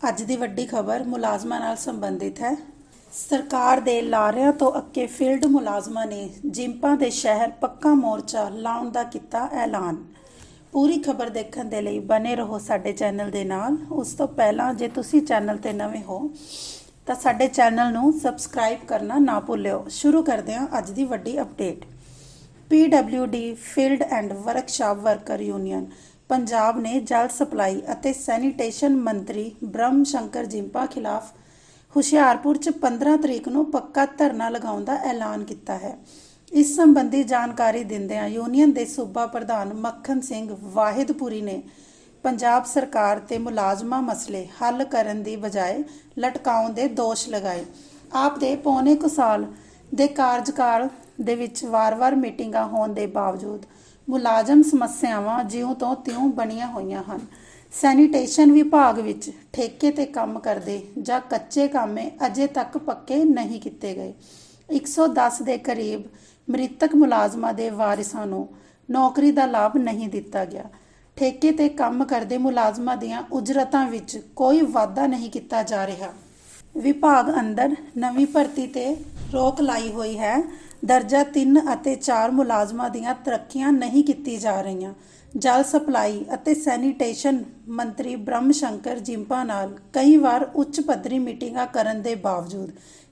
ਅੱਜ ਦੀ ਵੱਡੀ ਖਬਰ ਮੁਲਾਜ਼ਮਾਂ ਨਾਲ ਸੰਬੰਧਿਤ ਹੈ। ਸਰਕਾਰ ਦੇ ਲਾਰਿਆਂ ਤੋਂ ਅੱਕੇ ਫੀਲਡ ਮੁਲਾਜ਼ਮਾਂ ਨੇ ਜਿੰਪਾਂ ਦੇ ਸ਼ਹਿਰ ਪੱਕਾ ਮੋਰਚਾ ਲਾਉਣ ਦਾ ਕੀਤਾ ਐਲਾਨ। ਪੂਰੀ ਖਬਰ ਦੇਖਣ ਦੇ ਲਈ ਬਨੇ ਰਹੋ ਸਾਡੇ ਚੈਨਲ ਦੇ ਨਾਲ। ਉਸ ਤੋਂ ਪਹਿਲਾਂ ਜੇ ਤੁਸੀਂ ਚੈਨਲ ਤੇ ਨਵੇਂ ਹੋ, ਤਾਂ ਸਾਡੇ ਚੈਨਲ ਨੂੰ ਸਬਸਕ੍ਰਾਈਬ ਕਰਨਾ ਨਾ ਭੁੱਲਿਓ। ਸ਼ੁਰੂ ਕਰਦੇ ਹਾਂ ਅੱਜ ਦੀ ਵੱਡੀ update. PWD field and workshop worker union Punjab ਨੇ ਜਲ ਸਪਲਾਈ ਅਤੇ ਸੈਨੀਟੇਸ਼ਨ ਮੰਤਰੀ ਬ੍ਰਹਮ ਸ਼ੰਕਰ ਜਿੰਪਾ ਖਿਲਾਫ ਹੁਸ਼ਿਆਰਪੁਰ 'ਚ 15 ਤਰੀਕ ਨੂੰ ਪੱਕਾ ਧਰਨਾ ਲਗਾਉਣ ਦਾ ਐਲਾਨ ਕੀਤਾ ਹੈ। ਇਸ ਸੰਬੰਧੀ ਜਾਣਕਾਰੀ ਦਿੰਦਿਆਂ ਯੂਨੀਅਨ ਦੇ ਸੂਬਾ ਪ੍ਰਧਾਨ ਮੱਖਣ ਸਿੰਘ ਵਾਹਿਦਪੁਰੀ ਨੇ ਪੰਜਾਬ ਸਰਕਾਰ ਤੇ ਮੁਲਾਜ਼ਮਾਂ ਮਸਲੇ ਹੱਲ ਕਰਨ ਦੀ ਬਜਾਏ ਲਟਕਾਉਣ ਦੇ ਦੋਸ਼ ਲਗਾਏ। ਆਪ ਦੇ ਪੌਣੇ ਕੁ ਸਾਲ ਦੇ ਕਾਰਜਕਾਲ ਦੇ ਵਿੱਚ ਵਾਰ-ਵਾਰ ਮੀਟਿੰਗਾਂ ਹੋਣ ਦੇ ਬਾਵਜੂਦ ਮੁਲਾਜ਼ਮ ਸਮੱਸਿਆਵਾਂ ਜਿਉਂ ਤੋਂ ਤਿਉਂ ਬਣੀਆਂ ਹੋਈਆਂ ਹਨ। ਸੈਨੀਟੇਸ਼ਨ ਵਿਭਾਗ ਵਿੱਚ ਠੇਕੇ ਤੇ ਕੰਮ ਕਰਦੇ ਜਾਂ ਕੱਚੇ ਕਾਮੇ ਅਜੇ ਤੱਕ ਪੱਕੇ ਨਹੀਂ ਕੀਤੇ ਗਏ। 110 ਦੇ ਕਰੀਬ ਮ੍ਰਿਤਕ ਮੁਲਾਜ਼ਮਾਂ ਦੇ ਵਾਰਿਸਾਂ ਨੂੰ ਨੌਕਰੀ ਦਾ ਲਾਭ ਨਹੀਂ ਦਿੱਤਾ ਗਿਆ। ਠੇਕੇ ਤੇ ਕੰਮ ਕਰਦੇ ਮੁਲਾਜ਼ਮਾਂ ਦੀਆਂ ਉਜਰਤਾਂ ਵਿੱਚ ਕੋਈ ਵਾਧਾ ਨਹੀਂ ਕੀਤਾ ਜਾ ਰਿਹਾ। ਵਿਭਾਗ ਅੰਦਰ ਨਵੀਂ ਭਰਤੀ ਤੇ ਰੋਕ ਲਾਈ ਹੋਈ ਹੈ। ਦਰਜਾ 3 ਅਤੇ 4 ਮੁਲਾਜ਼ਮਾਂ ਦੀਆਂ ਤਰੱਕੀਆਂ ਨਹੀਂ ਕੀਤੀ ਜਾ ਰਹੀਆਂ। ਜਲ ਸਪਲਾਈ ਅਤੇ ਸੈਨੀਟੇਸ਼ਨ ਮੰਤਰੀ ਬ੍ਰਹਮ ਸ਼ੰਕਰ ਜਿੰਪਾ ਨਾਲ ਕਈ ਵਾਰ ਉੱਚ ਪੱਧਰੀ ਮੀਟਿੰਗਾਂ ਕਰਨ ਦੇ ਬਾਵਜੂਦ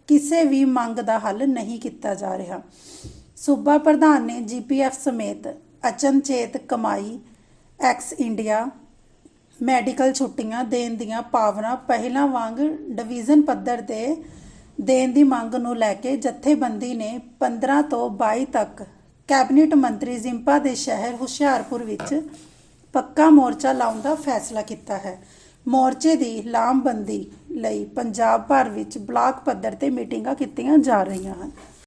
ਕਿਸੇ ਵੀ ਮੰਗ ਦਾ ਹੱਲ ਨਹੀਂ ਕੀਤਾ ਜਾ ਰਿਹਾ। ਸੂਬਾ ਪ੍ਰਧਾਨ ਨੇ ਜੀਪੀਐਫ ਸਮੇਤ ਅਚਨਚੇਤ ਕਮਾਈ, ਐਕਸ ਇੰਡੀਆ, ਮੈਡੀਕਲ ਛੁੱਟੀਆਂ ਦੇਣ ਦੀਆਂ ਪਾਵਰਾਂ ਪਹਿਲਾਂ ਵਾਂਗ ਡਿਵੀਜ਼ਨ ਪੱਧਰ ਤੇ ਦੇਣ ਦੀ ਮੰਗ ਨੂੰ ਲੈ ਕੇ ਜਥੇਬੰਦੀ ਨੇ 15 ਤੋਂ 22 ਤੱਕ ਕੈਬਨਿਟ ਮੰਤਰੀ ਜ਼ਿੰਪਾ ਦੇ ਸ਼ਹਿਰ ਹੁਸ਼ਿਆਰਪੁਰ ਵਿੱਚ ਪੱਕਾ ਮੋਰਚਾ ਲਾਉਣ ਦਾ ਫੈਸਲਾ ਕੀਤਾ ਹੈ। ਮੋਰਚੇ ਦੀ ਲਾਮਬੰਦੀ ਲਈ ਪੰਜਾਬ ਭਰ ਵਿੱਚ ਬਲਾਕ ਪੱਧਰ ਤੇ ਮੀਟਿੰਗਾਂ ਕੀਤੀਆਂ ਜਾ ਰਹੀਆਂ ਹਨ।